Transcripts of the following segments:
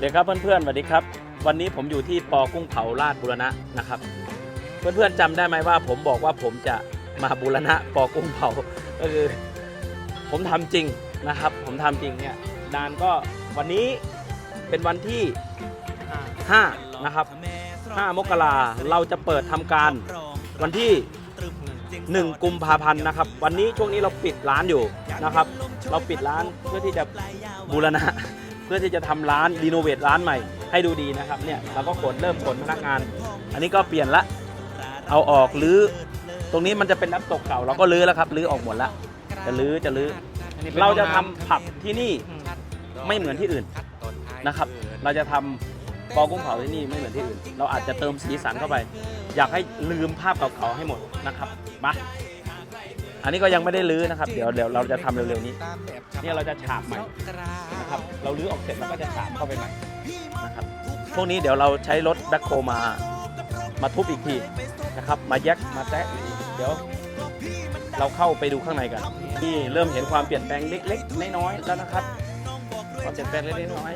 วัสดีครับเพื่อนๆสวัสดีครับ วันนี้ผมอยู่ที่ปอกุ้งเผาลาดบุรณะนะครับ เพื่อนๆจำได้ไหมว่า ผมบอกว่าผมจะมาบูรณะปอกุ้งเผาก็คือ ผมทำจริงนะครับ ผมทำจริงเนี่ยนานก็วันนี้เป็นวันที่ 5 นะครับ 5 มกราเราจะเปิดทำการวันที่ 1 กุมภาพันธ์นะครับ วันนี้ช่วงนี้เราปิดร้านอยู่นะครับ เราปิดร้านเพื่อที่จะบูรณะ พื่อที่จะทำร้านรีโนเวทร้านใหม่ให้ดูดีนะครับเนี่ยเราก็ขนเริ่มขนพนักงาน อันนี้ก็เปลี่ยนละเอาออกหรือตรงนี้มันจะเป็นน้ำตกเก่าเราก็รื้อแล้วครับรื้อออกหมดละจะรื้อจะรื้อเราจะทำผับที่นี่ไม่เหมือนที่อื่นนะครับ เราจะทำปอกุ้งเผาที่นี่ไม่เหมือนที่อื่น เราอาจจะเติมสีสันเข้าไป อยากให้ลืมภาพเก่าๆให้หมดนะครับมา อันนี้ก็ยังไม่ได้รื้อนะครับ เดี๋ยวเดี๋ยวเราจะทำเร็วๆนี้ เนี่ยเราจะฉาบใหม่นะครับ เรารื้อออกเสร็จเราก็จะฉาบเข้าไปใหม่นะครับพวกนี้เดี๋ยวเราใช้รถแบ็คโฮมา มาทุบอีกทีนะครับ มาแยกมาแตะอีกเดี๋ยวเราเข้าไปดูข้างในกันนี่เริ่มเห็นความเปลี่ยนแปลงเล็กๆน้อยๆแล้วนะครับความเปลี่ยนแปลงเล็กๆน้อย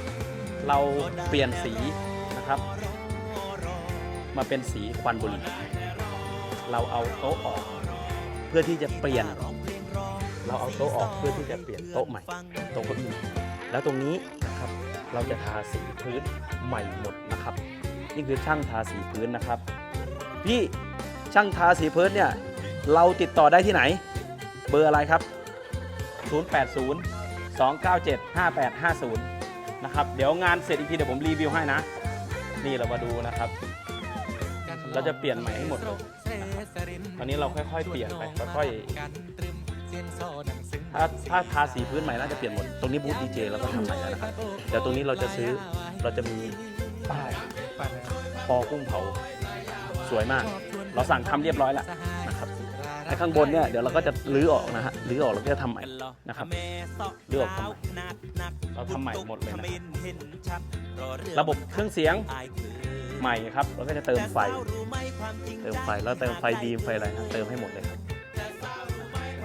ๆเราเปลี่ยนสีนะครับ มาเป็นสีควันบุหรี่เราเอาโต๊ะออก เพื่อที่จะเปลี่ยน เราเอาโต๊ะออกเพื่อที่จะเปลี่ยนโต๊ะใหม่โต๊ะเก้าอี้แล้วตรงนี้นะครับเราจะทาสีพื้นใหม่หมดนะครับ นี่คือช่างทาสีพื้นนะครับ พี่ช่างทาสีพื้นเนี่ยเราติดต่อได้ที่ไหน เบอร์อะไรครับ 080 297 5850 นะครับ เดี๋ยวงานเสร็จอีกทีเดี๋ยวผมรีวิวให้นะ นี่เรามาดูนะครับ เราจะเปลี่ยนใหม่ให้หมดเลยนะครับตอนนี้เราค่อยๆ เปลี่ยนไปค่อยๆถ้าถ้าทาสีพื้นใหม่น่าจะเปลี่ยนหมด ตรงนี้บูธดีเจเราก็ทำใหม่แล้วนะครับเดี๋ยวตรงนี้เราจะซื้อเราจะมีป้ายปอกุ้งเผาสวยมาก เราสั่งทำเรียบร้อยแล้วนะครับไอ้ข้างบนเนี่ยเดี๋ยวเราก็จะรื้อออกนะฮะรื้อออกแล้วก็จะทำใหม่นะครับรื้อออกทำใหม่เราทำใหม่หมดเลยนะครับระบบเครื่องเสียง ใหม่ครับเราก็จะเติมไฟ เติมไฟแล้วเติมไฟดีมไฟอะไรนะเติมให้หมดเลยครับ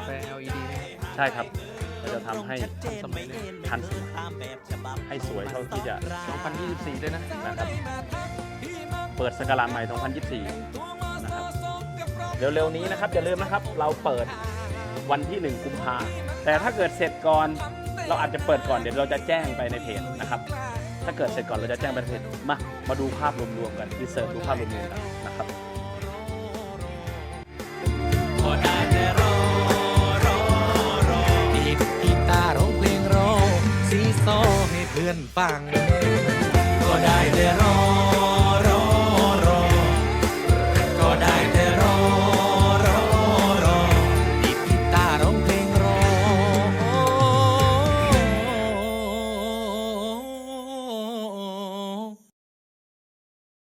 ไฟ LED นะครับใช่ครับเราจะทำให้สมัยเลยทันสมัยให้สวยเท่าที่จะ 2024เลยนะนะครับ เปิดสกราชใหม่ 2024 นะครับ เร็วๆนี้นะครับอย่าลืมนะครับ เราเปิดวันที่ 1 กุมภาแต่ถ้าเกิดเสร็จก่อน เราอาจจะเปิดก่อนเดี๋ยวเราจะแจ้งไปในเพจนะครับ ถ้าเกิดเสร็จก่อนเราจะแจ้งเป็นเพจมา มาดูภาพรวมๆกันดีเซิร์ดูภาพรวมๆกันนะครับดีดกีตาร์ร้องเพลงรอซีซอให้เพื่อนฟัง ก็ได้แต่รอ